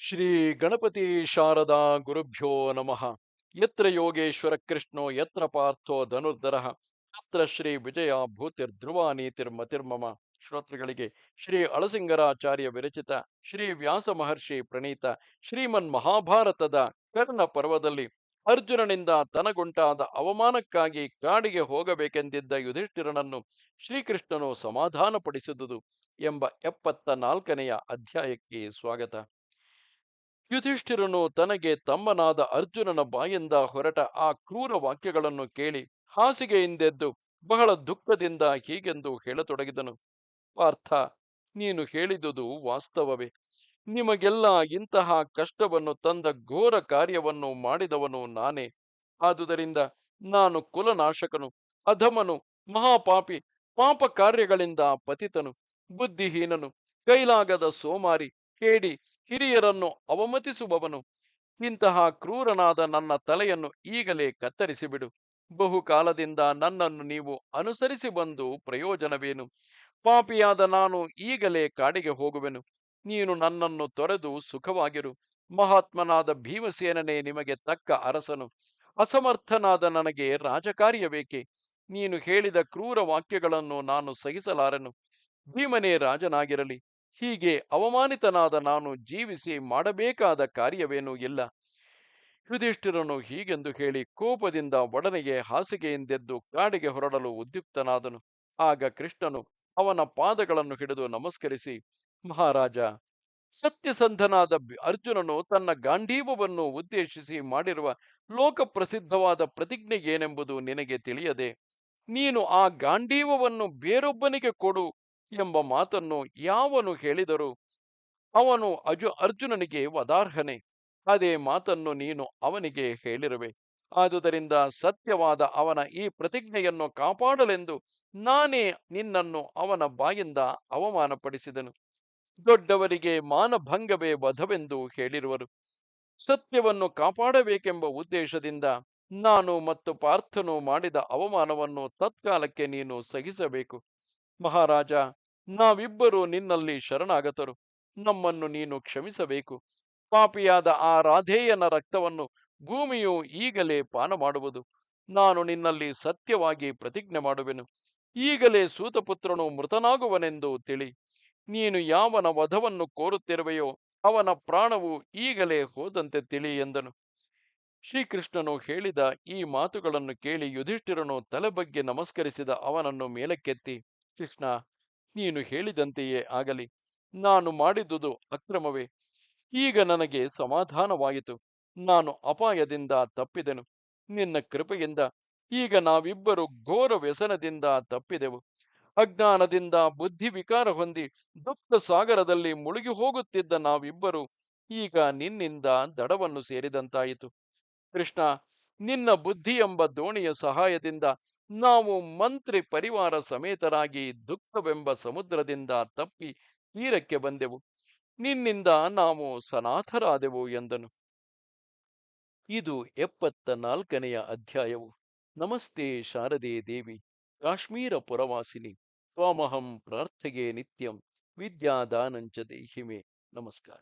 ಶ್ರೀ ಗಣಪತಿ ಶಾರದಾ ಗುರುಭ್ಯೋ ನಮಃ. ಯತ್ರ ಯೋಗೇಶ್ವರ ಕೃಷ್ಣೋ, ಯತ್ರ ಪಾರ್ಥೋ ಧನುರ್ಧರ ಅತ್ರ ಶ್ರೀ ವಿಜಯ ಭೂತಿರ್ಧ್ರುವ ನೀತಿರ್ಮತಿರ್ಮಮ ಶ್ರೋತೃಗಳಿಗೆ ಶ್ರೀ ಅಳಸಿಂಗರಾಚಾರ್ಯ ವಿರಚಿತ ಶ್ರೀ ವ್ಯಾಸ ಮಹರ್ಷಿ ಪ್ರಣೀತ ಶ್ರೀಮನ್ ಮಹಾಭಾರತದ ಕರ್ಣ ಪರ್ವದಲ್ಲಿ ಅರ್ಜುನನಿಂದ ತನಗುಂಟಾದ ಅವಮಾನಕ್ಕಾಗಿ ಕಾಡಿಗೆ ಹೋಗಬೇಕೆಂದಿದ್ದ ಯುಧಿಷ್ಠಿರನನ್ನು ಶ್ರೀಕೃಷ್ಣನು ಸಮಾಧಾನಪಡಿಸಿದುದು ಎಂಬ ಎಪ್ಪತ್ತ ನಾಲ್ಕನೆಯ ಅಧ್ಯಾಯಕ್ಕೆ ಸ್ವಾಗತ. ಯುಧಿಷ್ಠಿರನು ತನಗೆ ತಮ್ಮನಾದ ಅರ್ಜುನನ ಬಾಯಿಂದ ಹೊರಟ ಆ ಕ್ರೂರ ವಾಕ್ಯಗಳನ್ನು ಕೇಳಿ ಹಾಸಿಗೆಯಿಂದೆದ್ದು ಬಹಳ ದುಃಖದಿಂದ ಹೀಗೆಂದು ಹೇಳತೊಡಗಿದನು. ಪಾರ್ಥ, ನೀನು ಹೇಳಿದುದು ವಾಸ್ತವವೇ. ನಿಮಗೆಲ್ಲ ಇಂತಹ ಕಷ್ಟವನ್ನು ತಂದ ಘೋರ ಕಾರ್ಯವನ್ನು ಮಾಡಿದವನು ನಾನೇ. ಆದುದರಿಂದ ನಾನು ಕುಲನಾಶಕನು, ಅಧಮನು, ಮಹಾಪಾಪಿ ಪಾಪ ಕಾರ್ಯಗಳಿಂದ ಪತಿತನು, ಬುದ್ಧಿಹೀನನು, ಕೈಲಾಗದ ಸೋಮಾರಿ ಕೇಡಿ ಹಿರಿಯರನ್ನು ಅವಮತಿಸುವವನು. ಇಂತಹ ಕ್ರೂರನಾದ ನನ್ನ ತಲೆಯನ್ನು ಈಗಲೇ ಕತ್ತರಿಸಿಬಿಡು. ಬಹುಕಾಲದಿಂದ ನನ್ನನ್ನು ನೀವು ಅನುಸರಿಸಿ ಬಂದು ಪ್ರಯೋಜನವೇನು? ಪಾಪಿಯಾದ ನಾನು ಈಗಲೇ ಕಾಡಿಗೆ ಹೋಗುವೆನು. ನೀನು ನನ್ನನ್ನು ತೊರೆದು ಸುಖವಾಗಿರು. ಮಹಾತ್ಮನಾದ ಭೀಮಸೇನನೇ ನಿಮಗೆ ತಕ್ಕ ಅರಸನು. ಅಸಮರ್ಥನಾದ ನನಗೆ ರಾಜಕಾರ್ಯಬೇಕೆ ನೀನು ಹೇಳಿದ ಕ್ರೂರ ವಾಕ್ಯಗಳನ್ನು ನಾನು ಸಹಿಸಲಾರೆನು. ಭೀಮನೇ ರಾಜನಾಗಿರಲಿ. ಹೀಗೆ ಅವಮಾನಿತನಾದ ನಾನು ಜೀವಿಸಿ ಮಾಡಬೇಕಾದ ಕಾರ್ಯವೇನೂ ಇಲ್ಲ. ಯುಧಿಷ್ಠಿರನು ಹೀಗೆಂದು ಹೇಳಿ ಕೋಪದಿಂದ ಒಡನೆಗೆ ಹಾಸಿಗೆಯಿಂದೆದ್ದು ಕಾಡಿಗೆ ಹೊರಡಲು ಉದ್ಯುಕ್ತನಾದನು. ಆಗ ಕೃಷ್ಣನು ಅವನ ಪಾದಗಳನ್ನು ಹಿಡಿದು ನಮಸ್ಕರಿಸಿ, ಮಹಾರಾಜ, ಸತ್ಯಸಂಧನಾದ ಅರ್ಜುನನು ತನ್ನ ಗಾಂಧೀವವನ್ನು ಉದ್ದೇಶಿಸಿ ಮಾಡಿರುವ ಲೋಕಪ್ರಸಿದ್ಧವಾದ ಪ್ರತಿಜ್ಞೆ ಏನೆಂಬುದು ನಿನಗೆ ತಿಳಿಯದೆ, ನೀನು ಆ ಗಾಂಧೀವವನ್ನು ಬೇರೊಬ್ಬನಿಗೆ ಕೊಡು ಎಂಬ ಮಾತನ್ನು ಯಾವನು ಹೇಳಿದರು ಅವನು ಅಜು ಅರ್ಜುನನಿಗೆ ವದಾರ್ಹನೆ. ಅದೇ ಮಾತನ್ನು ನೀನು ಅವನಿಗೆ ಹೇಳಿರುವೆ. ಆದುದರಿಂದ ಸತ್ಯವಾದ ಅವನ ಈ ಪ್ರತಿಜ್ಞೆಯನ್ನು ಕಾಪಾಡಲೆಂದು ನಾನೇ ನಿನ್ನನ್ನು ಅವನ ಬಾಯಿಂದ ಅವಮಾನಪಡಿಸಿದನು. ದೊಡ್ಡವರಿಗೆ ಮಾನಭಂಗವೇ ವಧವೆಂದು ಹೇಳಿರುವರು. ಸತ್ಯವನ್ನು ಕಾಪಾಡಬೇಕೆಂಬ ಉದ್ದೇಶದಿಂದ ನಾನು ಮತ್ತು ಪಾರ್ಥನು ಮಾಡಿದ ಅವಮಾನವನ್ನು ತತ್ಕಾಲಕ್ಕೆ ನೀನು ಸಹಿಸಬೇಕು. ಮಹಾರಾಜ, ನಾವಿಬ್ಬರು ನಿನ್ನಲ್ಲಿ ಶರಣಾಗತರು. ನಮ್ಮನ್ನು ನೀನು ಕ್ಷಮಿಸಬೇಕು. ಪಾಪಿಯಾದ ಆ ರಾಧೇಯನ ರಕ್ತವನ್ನು ಭೂಮಿಯು ಈಗಲೇ ಪಾನ ಮಾಡುವುದು ನಾನು ನಿನ್ನಲ್ಲಿ ಸತ್ಯವಾಗಿ ಪ್ರತಿಜ್ಞೆ ಮಾಡುವೆನು. ಈಗಲೇ ಸೂತಪುತ್ರನು ಮೃತನಾಗುವನೆಂದು ತಿಳಿ. ನೀನು ಯಾವನ ವಧವನ್ನು ಕೋರುತ್ತಿರುವೆಯೋ ಅವನ ಪ್ರಾಣವು ಈಗಲೇ ಹೋದಂತೆ ತಿಳಿ ಎಂದನು. ಶ್ರೀಕೃಷ್ಣನು ಹೇಳಿದ ಈ ಮಾತುಗಳನ್ನು ಕೇಳಿ ಯುಧಿಷ್ಠಿರನು ತಲೆ ಬಗ್ಗೆ ನಮಸ್ಕರಿಸಿದ ಅವನನ್ನು ಮೇಲಕ್ಕೆತ್ತಿ ಕೃಷ್ಣ, ನೀನು ಹೇಳಿದಂತೆಯೇ ಆಗಲಿ, ನಾನು ಮಾಡಿದುದು ಅಕ್ರಮವೇ. ಈಗ ನನಗೆ ಸಮಾಧಾನವಾಯಿತು. ನಾನು ಅಪಾಯದಿಂದ ತಪ್ಪಿದೆನು. ನಿನ್ನ ಕೃಪೆಯಿಂದ ಈಗ ನಾವಿಬ್ಬರು ಘೋರ ವ್ಯಸನದಿಂದ ತಪ್ಪಿದೆವು. ಅಜ್ಞಾನದಿಂದ ಬುದ್ಧಿ ವಿಕಾರ ಹೊಂದಿ ದುಃಖ ಸಾಗರದಲ್ಲಿ ಮುಳುಗಿ ಹೋಗುತ್ತಿದ್ದ ನಾವಿಬ್ಬರು ಈಗ ನಿನ್ನಿಂದ ದಡವನ್ನು ಸೇರಿದಂತಾಯಿತು. ಕೃಷ್ಣ ನಿನ್ನ ಬುದ್ಧಿ ಎಂಬ ದೋಣಿಯ ಸಹಾಯದಿಂದ ನಾವು ಮಂತ್ರಿ ಪರಿವಾರ ಸಮೇತರಾಗಿ ದುಃಖವೆಂಬ ಸಮುದ್ರದಿಂದ ತಪ್ಪಿ ತೀರಕ್ಕೆ ಬಂದೆವು. ನಿನ್ನಿಂದ ನಾವು ಸನಾಥರಾದೆವು ಎಂದನು. ಇದು ಎಪ್ಪತ್ತ ನಾಲ್ಕನೆಯ ಅಧ್ಯಾಯವು. ನಮಸ್ತೆ ಶಾರದೆ ದೇವಿ. ಕಾಶ್ಮೀರ ಪುರವಾಸಿನಿ. ತ್ವಾಮಹಂ ಪ್ರಾರ್ಥಗೆ ನಿತ್ಯಂ. ವಿದ್ಯಾದಾನಂಚ ದೇಹಿಮೆ. ನಮಸ್ಕಾರ.